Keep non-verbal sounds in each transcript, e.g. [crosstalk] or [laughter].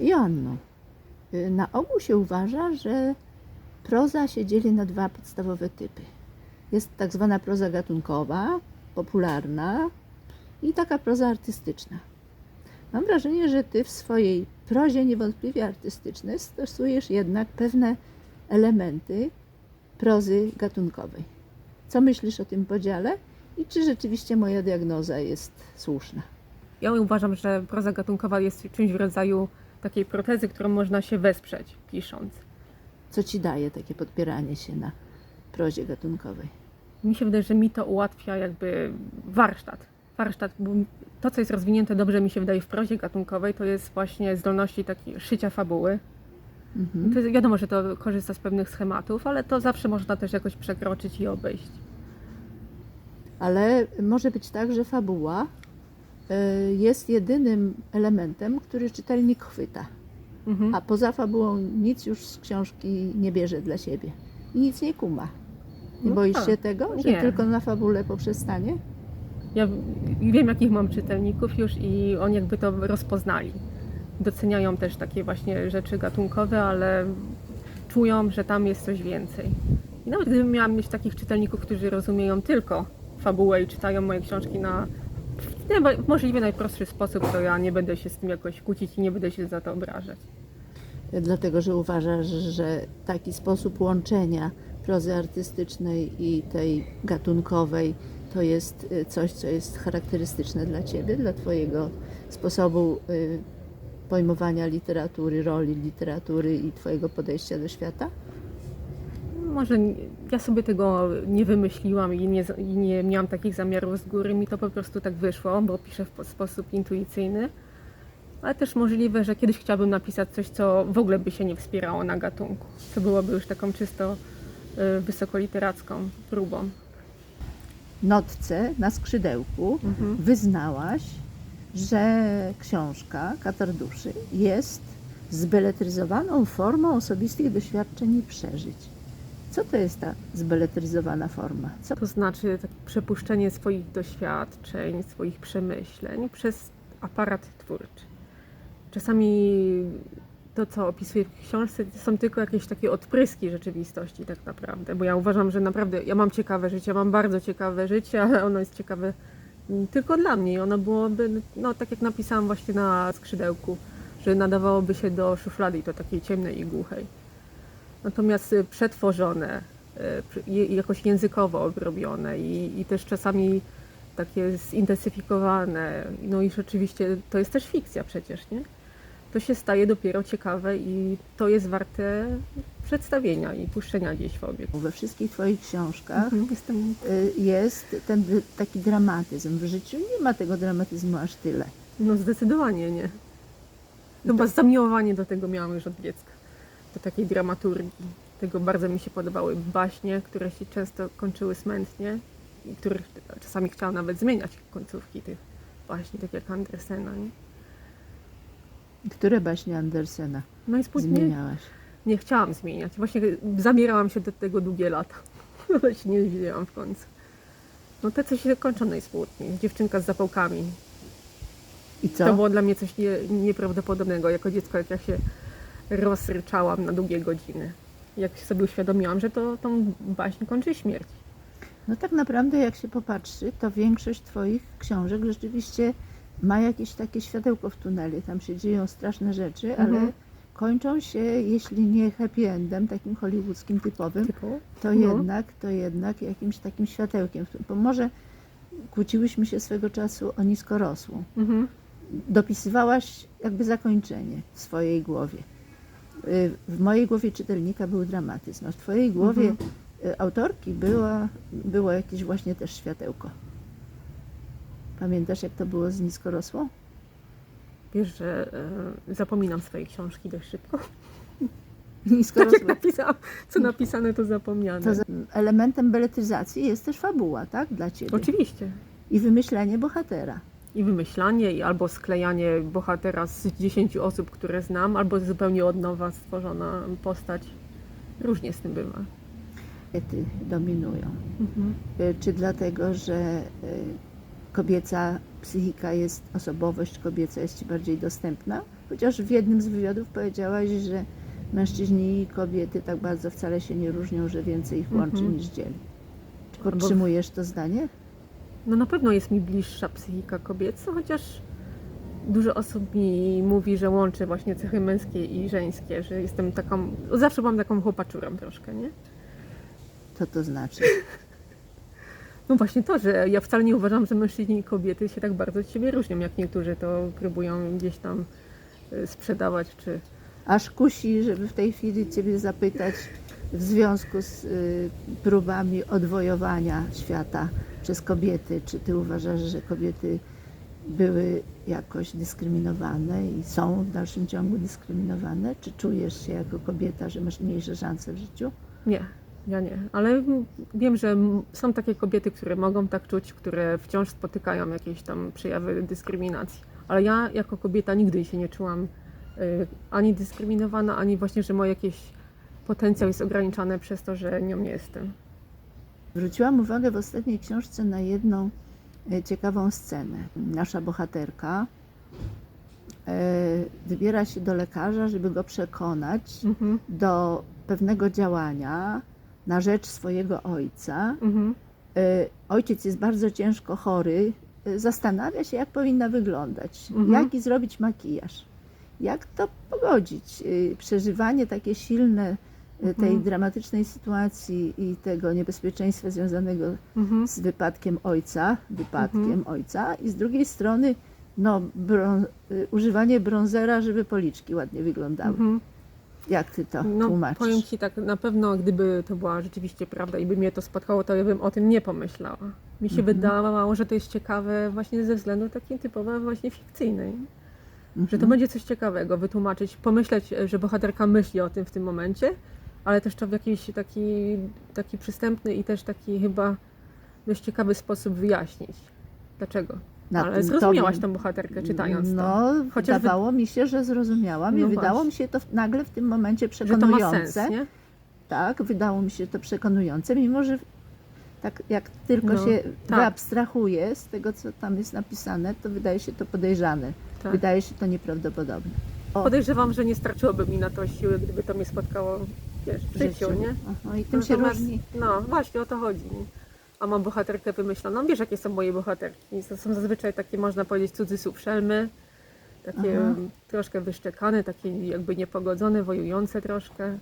Joanno, y, na ogół się uważa, że proza się dzieli na dwa podstawowe typy. Jest tak zwana proza gatunkowa, popularna i taka proza artystyczna. Mam wrażenie, że ty w swojej prozie niewątpliwie artystycznej stosujesz jednak pewne elementy prozy gatunkowej. Co myślisz o tym podziale i czy rzeczywiście moja diagnoza jest słuszna? Ja uważam, że proza gatunkowa jest czymś w rodzaju takiej protezy, którą można się wesprzeć pisząc. Co ci daje takie podpieranie się na prozie gatunkowej? Mi się wydaje, że mi to ułatwia jakby warsztat. Warsztat, bo to, co jest rozwinięte dobrze mi się wydaje w prozie gatunkowej, to jest właśnie zdolności takiej szycia fabuły. Mhm. To jest, wiadomo, że to korzysta z pewnych schematów, ale to zawsze można też jakoś przekroczyć i obejść. Ale może być tak, że fabuła jest jedynym elementem, który czytelnik chwyta, Mhm. a poza fabułą nic już z książki nie bierze dla siebie i nic nie kuma. Nie No boisz tak. się tego, że Nie. tylko na fabule poprzestanie? Ja wiem, jakich mam czytelników już i oni jakby to rozpoznali. Doceniają też takie właśnie rzeczy gatunkowe, ale czują, że tam jest coś więcej. I nawet gdybym miała mieć takich czytelników, którzy rozumieją tylko fabułę i czytają moje książki na nie- w możliwie najprostszy sposób, to ja nie będę się z tym jakoś kłócić i nie będę się za to obrażać. Dlatego, że uważasz, że taki sposób łączenia prozy artystycznej i tej gatunkowej to jest y, coś, co jest charakterystyczne dla ciebie, dla twojego sposobu y, pojmowania literatury, roli literatury i twojego podejścia do świata? Może ja sobie tego nie wymyśliłam i nie, i nie miałam takich zamiarów z góry. Mi to po prostu tak wyszło, bo piszę w po- sposób intuicyjny. Ale też możliwe, że kiedyś chciałabym napisać coś, co w ogóle by się nie wspierało na gatunku. Co byłoby już taką czysto y, wysokoliteracką próbą. Notce na skrzydełku Mhm. wyznałaś, że książka Katar Duszy jest zbeletryzowaną formą osobistych doświadczeń i przeżyć. Co to jest ta zbeletryzowana forma? Co To znaczy takie przepuszczenie swoich doświadczeń, swoich przemyśleń przez aparat twórczy. Czasami to, co opisuję w książce, są tylko jakieś takie odpryski rzeczywistości tak naprawdę, bo ja uważam, że naprawdę ja mam ciekawe życie, mam bardzo ciekawe życie, [laughs] ale ono jest ciekawe tylko dla mnie i ono byłoby, no tak jak napisałam właśnie na skrzydełku, że nadawałoby się do szuflady i to takiej ciemnej i głuchej. Natomiast y, przetworzone, y, jakoś językowo obrobione i, i też czasami takie zintensyfikowane, no i rzeczywiście to jest też fikcja przecież, nie? To się staje dopiero ciekawe i to jest warte przedstawienia i puszczenia gdzieś w obieg. we wszystkich Twoich książkach Mhm, Jestem y, jest ten taki dramatyzm. W życiu nie ma tego dramatyzmu aż tyle. No zdecydowanie nie. Chyba zamiłowanie do tego miałam już od dziecka. Takiej dramaturgii. Tego bardzo mi się podobały baśnie, które się często kończyły smętnie i których czasami chciałam nawet zmieniać końcówki tych baśni, tak jak Andresena. Nie? Które baśnie Andersena No i później zmieniałaś? nie chciałam zmieniać. Właśnie zabierałam się do tego długie lata, [laughs] ale się nie wzięłam w końcu. No te, co się kończą najsmutniej. Dziewczynka z zapałkami. I co? To było dla mnie coś nie, nieprawdopodobnego. Jako dziecko, jak ja się rozryczałam na długie godziny. Jak sobie uświadomiłam, że to tą baśń kończy śmierć. No tak naprawdę jak się popatrzy, to większość Twoich książek rzeczywiście ma jakieś takie światełko w tunelu. Tam się dzieją straszne rzeczy, Mhm. ale kończą się, jeśli nie happy endem, takim hollywoodzkim typowym, Typu. to No. jednak, to jednak jakimś takim światełkiem. Bo może kłóciłyśmy się swego czasu o niskorosłą. Mhm. Dopisywałaś jakby zakończenie w swojej głowie. Y, W mojej głowie czytelnika był dramatyzm, a w Twojej głowie Mhm. y, autorki była, było jakieś właśnie też światełko. Pamiętasz, jak to było z niskorosłą? Wiesz, że e, zapominam swoje książki dość szybko. [laughs] Tak Niskorosła. jak napisałam, co napisane, to zapomniane. To za- elementem beletryzacji jest też fabuła, tak? Dla Ciebie. Oczywiście. I wymyślenie bohatera. I wymyślanie, i albo sklejanie bohatera z 10 osób, które znam, albo zupełnie od nowa stworzona postać. Różnie z tym bywa. Kobiety dominują. Mhm. Y, Czy dlatego, że y, kobieca psychika jest, osobowość kobieca jest ci bardziej dostępna? Chociaż w jednym z wywiadów powiedziałaś, że mężczyźni i kobiety tak bardzo wcale się nie różnią, że więcej ich łączy Mhm. niż dzieli. Czy podtrzymujesz to zdanie? No na pewno jest mi bliższa psychika kobieca, chociaż dużo osób mi mówi, że łączy właśnie cechy męskie i żeńskie, że jestem taką, zawsze mam taką chłopaczurą troszkę, nie? Co to znaczy? [laughs] No właśnie to, że ja wcale nie uważam, że mężczyźni i kobiety się tak bardzo od siebie różnią, jak niektórzy to próbują gdzieś tam y, sprzedawać, czy... Aż kusi, żeby w tej chwili Ciebie zapytać w związku z y, próbami odwojowania świata przez kobiety, czy Ty uważasz, że kobiety były jakoś dyskryminowane i są w dalszym ciągu dyskryminowane? Czy czujesz się jako kobieta, że masz mniejsze szanse w życiu? Nie, ja nie. Ale wiem, że są takie kobiety, które mogą tak czuć, które wciąż spotykają jakieś tam przejawy dyskryminacji. Ale ja jako kobieta nigdy się nie czułam y, ani dyskryminowana, ani właśnie, że mój jakiś potencjał jest ograniczany przez to, że nią nie jestem. Zwróciłam uwagę w ostatniej książce na jedną e, ciekawą scenę. Nasza bohaterka e, wybiera się do lekarza, żeby go przekonać Mhm, do pewnego działania na rzecz swojego ojca. mhm, E, Ojciec jest bardzo ciężko chory, zastanawia się, jak powinna wyglądać, Mhm. jaki zrobić makijaż, jak to pogodzić. Przeżywanie takie silne e, tej Mhm. dramatycznej sytuacji i tego niebezpieczeństwa związanego mhm. z wypadkiem ojca, wypadkiem Mhm. ojca i z drugiej strony no, brą, y, używanie brązera, żeby policzki ładnie wyglądały. mhm. Jak ty to No, tłumaczysz? powiem Ci tak, na pewno gdyby to była rzeczywiście prawda i by mnie to spotkało, to ja bym o tym nie pomyślała. Mi się Mhm. wydawało, że to jest ciekawe właśnie ze względu takiej typowo właśnie fikcyjnej. Że to Mhm. będzie coś ciekawego, wytłumaczyć, pomyśleć, że bohaterka myśli o tym w tym momencie, ale też to w jakiś taki, taki przystępny i też taki chyba dość ciekawy sposób wyjaśnić. Dlaczego? Na ale zrozumiałaś tobie- tą bohaterkę czytając to. No, Chociaż wy- wydawało mi się, że zrozumiałam No i wydało właśnie. mi się to nagle w tym momencie to przekonujące. sens, nie? Tak, wydało mi się to przekonujące, mimo że tak jak tylko No, się tak. wyabstrahuje z tego, co tam jest napisane, to wydaje się to podejrzane. Tak. Wydaje się to nieprawdopodobne. O, Podejrzewam, że nie starczyłoby mi na to siły, gdyby to mnie spotkało wiesz, w życiu, nie? Aha, I tym się Natomiast- różni. No właśnie o to chodzi. A mam bohaterkę wymyśloną. Wiesz, jakie są moje bohaterki? To są zazwyczaj takie, można powiedzieć, cudzysłów szelmy. Takie Aha. um, troszkę wyszczekane, takie jakby niepogodzone, wojujące troszkę.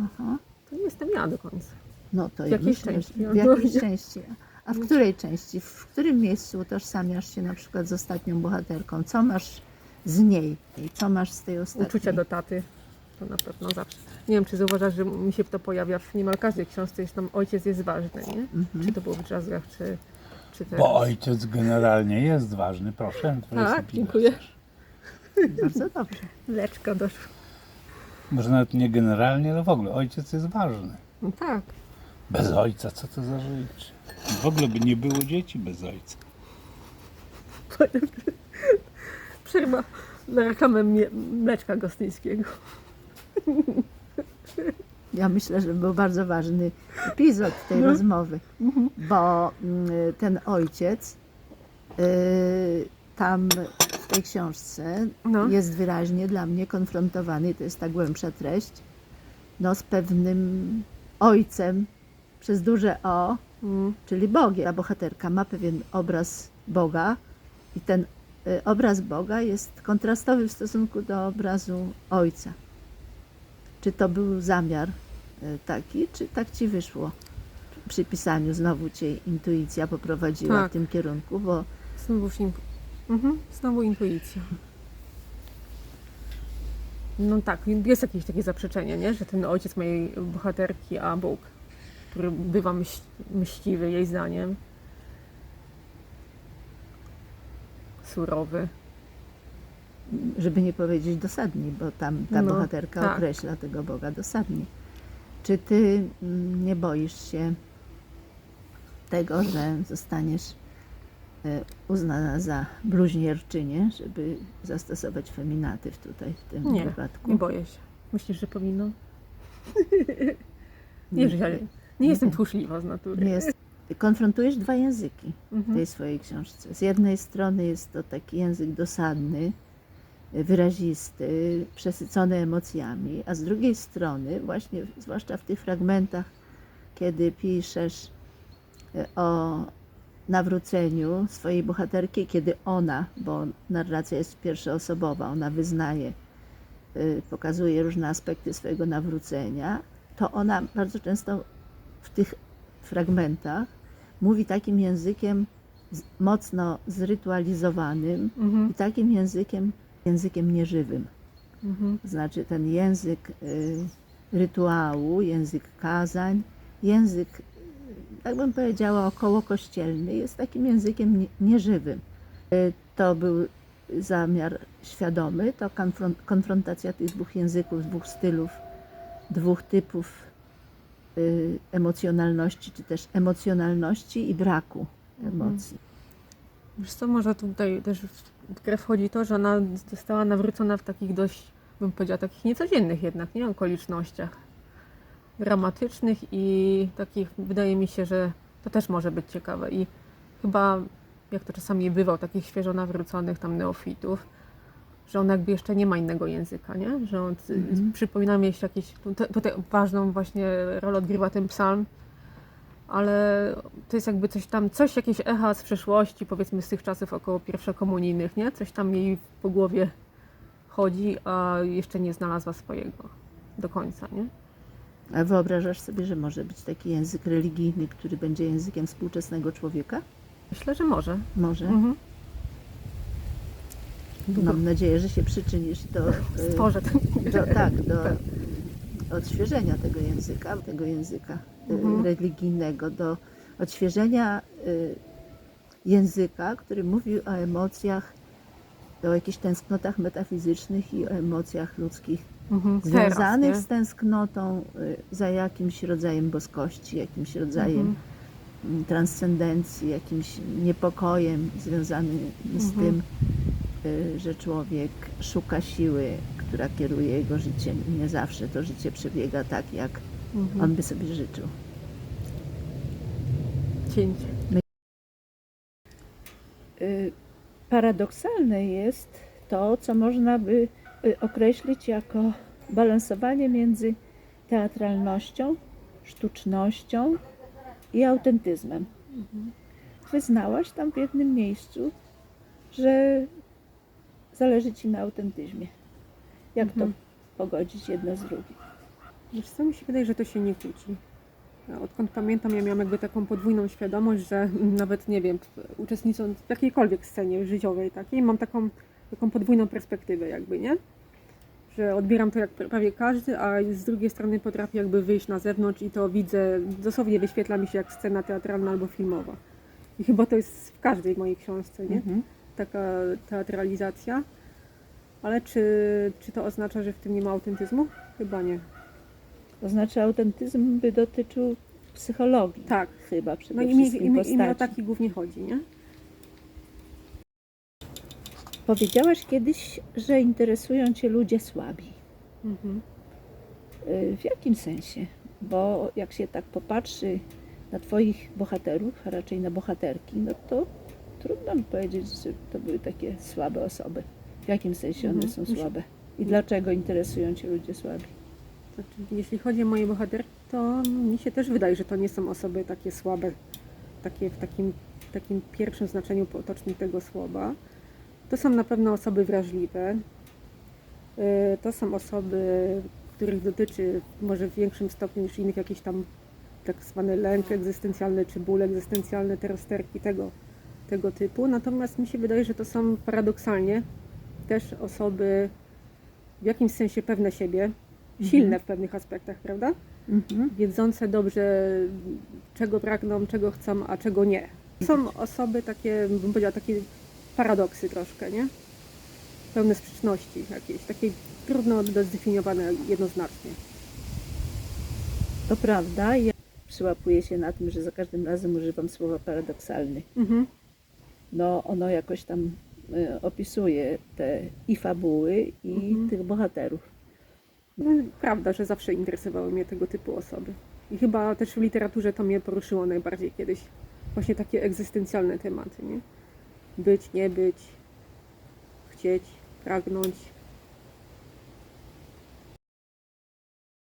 Aha. To nie jestem ja do końca. No to W ja jakiej myślę, części? No, W jakiej no, [laughs] nie. części? A w której części? W którym miejscu utożsamiasz się na przykład z ostatnią bohaterką? Co masz z niej? I co masz z tej ostatniej? Uczucia do taty. To na pewno zawsze. Nie wiem, czy zauważasz, że mi się to pojawia w niemal każdej książce, jest tam ojciec jest ważny, nie? Mhm. Czy to było w drzazgach, czy, czy teraz. Bo ojciec generalnie jest ważny, proszę. Tak, dziękuję. Bardzo dobrze. Leczka doszła. Może nawet nie generalnie, ale w ogóle ojciec jest ważny. No tak. Bez ojca, co to za życie? W ogóle by nie było dzieci bez ojca. Przerwa na reklamę mleczka gostyńskiego. Ja myślę, że był bardzo ważny epizod tej No. rozmowy, bo mm, ten ojciec y, tam w tej książce No. jest wyraźnie dla mnie konfrontowany, i to jest ta głębsza treść, no, z pewnym ojcem przez duże O, Mm. czyli Bogiem. Ta bohaterka ma pewien obraz Boga i ten y, obraz Boga jest kontrastowy w stosunku do obrazu Ojca. Czy to był zamiar y, taki, czy tak ci wyszło? Przy pisaniu znowu cię intuicja poprowadziła Tak. w tym kierunku, bo Znowu, in... mhm. Znowu intuicja. No tak, jest jakieś takie zaprzeczenie, nie? że ten ojciec mojej bohaterki, a Bóg, który bywa myśl, myśliwy jej zdaniem, surowy. Żeby nie powiedzieć dosadnie, bo tam ta No, bohaterka tak. określa tego Boga dosadnie. Czy ty mm, nie boisz się tego, że zostaniesz e, uznana za bluźnierczynię, żeby zastosować feminatyw tutaj w tym Nie, wypadku? Nie boję się. Myślisz, że powinno? [laughs] Nie, ja nie, nie jestem tchórzliwa z natury. Nie jest. konfrontujesz dwa języki w Mhm. tej swojej książce. Z jednej strony jest to taki język dosadny, wyrazisty, przesycony emocjami, a z drugiej strony, właśnie zwłaszcza w tych fragmentach, kiedy piszesz e, o nawróceniu swojej bohaterki, kiedy ona, bo narracja jest pierwszoosobowa, ona wyznaje, y, pokazuje różne aspekty swojego nawrócenia, to ona bardzo często w tych fragmentach mówi takim językiem mocno zrytualizowanym Mhm. i takim językiem, językiem nieżywym. Mhm. Znaczy ten język y, rytuału, język kazań, język, y, tak bym powiedziała, około kościelny, jest takim językiem nie- nieżywym. Y, To był zamiar świadomy, to konfron- konfrontacja tych dwóch języków, dwóch stylów, dwóch typów emocjonalności, czy też emocjonalności i braku emocji. Wiesz co, może tutaj też w grę wchodzi to, że ona została nawrócona w takich dość, bym powiedziała, takich niecodziennych jednak, nie? Okolicznościach dramatycznych i takich, wydaje mi się, że to też może być ciekawe i chyba, jak to czasami bywa u takich świeżo nawróconych tam neofitów, że on jakby jeszcze nie ma innego języka, nie? Że on, Mhm. przypomina mi jeszcze jakieś, tutaj, tutaj ważną właśnie rolę odgrywa ten psalm, ale to jest jakby coś tam, coś, jakieś echa z przeszłości, powiedzmy z tych czasów około pierwszokomunijnych, nie? Coś tam jej po głowie chodzi, a jeszcze nie znalazła swojego do końca, nie? A wyobrażasz sobie, że może być taki język religijny, który będzie językiem współczesnego człowieka? Myślę, że może. Może. Mhm. Mam nadzieję, że się przyczynisz do, [laughs] Stworzę ten do, [laughs] tak, do odświeżenia tego języka, tego języka Mhm. religijnego, do odświeżenia y, języka, który mówi o emocjach, o jakichś tęsknotach metafizycznych i o emocjach ludzkich Mhm. związanych Teraz, z tęsknotą y, za jakimś rodzajem boskości, jakimś rodzajem Mhm. mm, transcendencji, jakimś niepokojem związanym z Mhm. tym, y, że człowiek szuka siły, która kieruje jego życiem i nie zawsze to życie przebiega tak, jak? Mhm. on by sobie życzył. Cięcie. Y, Paradoksalne jest to, co można by y, określić jako balansowanie między teatralnością, sztucznością i autentyzmem. Wyznałaś tam w jednym miejscu, że zależy ci na autentyzmie. Jak Mhm. to pogodzić jedno z drugim? Wiesz co, mi się wydaje, że to się nie kłóci. Odkąd pamiętam, ja miałam jakby taką podwójną świadomość, że nawet, nie wiem, uczestnicząc w jakiejkolwiek scenie życiowej takiej, mam taką, taką podwójną perspektywę jakby, nie? Że odbieram to jak prawie każdy, a z drugiej strony potrafię jakby wyjść na zewnątrz i to widzę, dosłownie wyświetla mi się jak scena teatralna albo filmowa. I chyba to jest w każdej mojej książce, nie? Mhm. Taka teatralizacja. Ale czy, czy to oznacza, że w tym nie ma autentyzmu? Chyba nie. To znaczy autentyzm by dotyczył psychologii. Tak. Chyba przede No i mi, wszystkim i, mi, i mi o taki głównie chodzi, nie? Powiedziałaś kiedyś, że interesują Cię ludzie słabi. Mhm. Y, W jakim sensie? Bo jak się tak popatrzy na Twoich bohaterów, a raczej na bohaterki, no to trudno mi powiedzieć, że to były takie słabe osoby. W jakim sensie one Mhm. są słabe? I dlaczego interesują Cię ludzie słabi? Znaczy, jeśli chodzi o moje bohaterki, to mi się też wydaje, że to nie są osoby takie słabe, takie w takim, takim pierwszym znaczeniu potocznym tego słowa. To są na pewno osoby wrażliwe. Y, To są osoby, których dotyczy może w większym stopniu niż innych jakiś tam tak zwany lęk egzystencjalny czy ból egzystencjalny, te rozterki tego, tego typu. Natomiast mi się wydaje, że to są paradoksalnie też osoby w jakimś sensie pewne siebie, silne w pewnych aspektach, prawda? Mhm. Wiedzące dobrze, czego pragną, czego chcą, a czego nie. Są osoby takie, bym powiedziała, takie paradoksy troszkę, nie? Pełne sprzeczności jakieś, takie trudno do zdefiniowane jednoznacznie. To prawda. Ja przyłapuję się na tym, że za każdym razem używam słowa paradoksalny. Mhm. No ono jakoś tam y, opisuje te i fabuły, i Mhm. tych bohaterów. No, prawda, że zawsze interesowały mnie tego typu osoby. I chyba też w literaturze to mnie poruszyło najbardziej kiedyś. Właśnie takie egzystencjalne tematy, nie? Być, nie być, chcieć, pragnąć,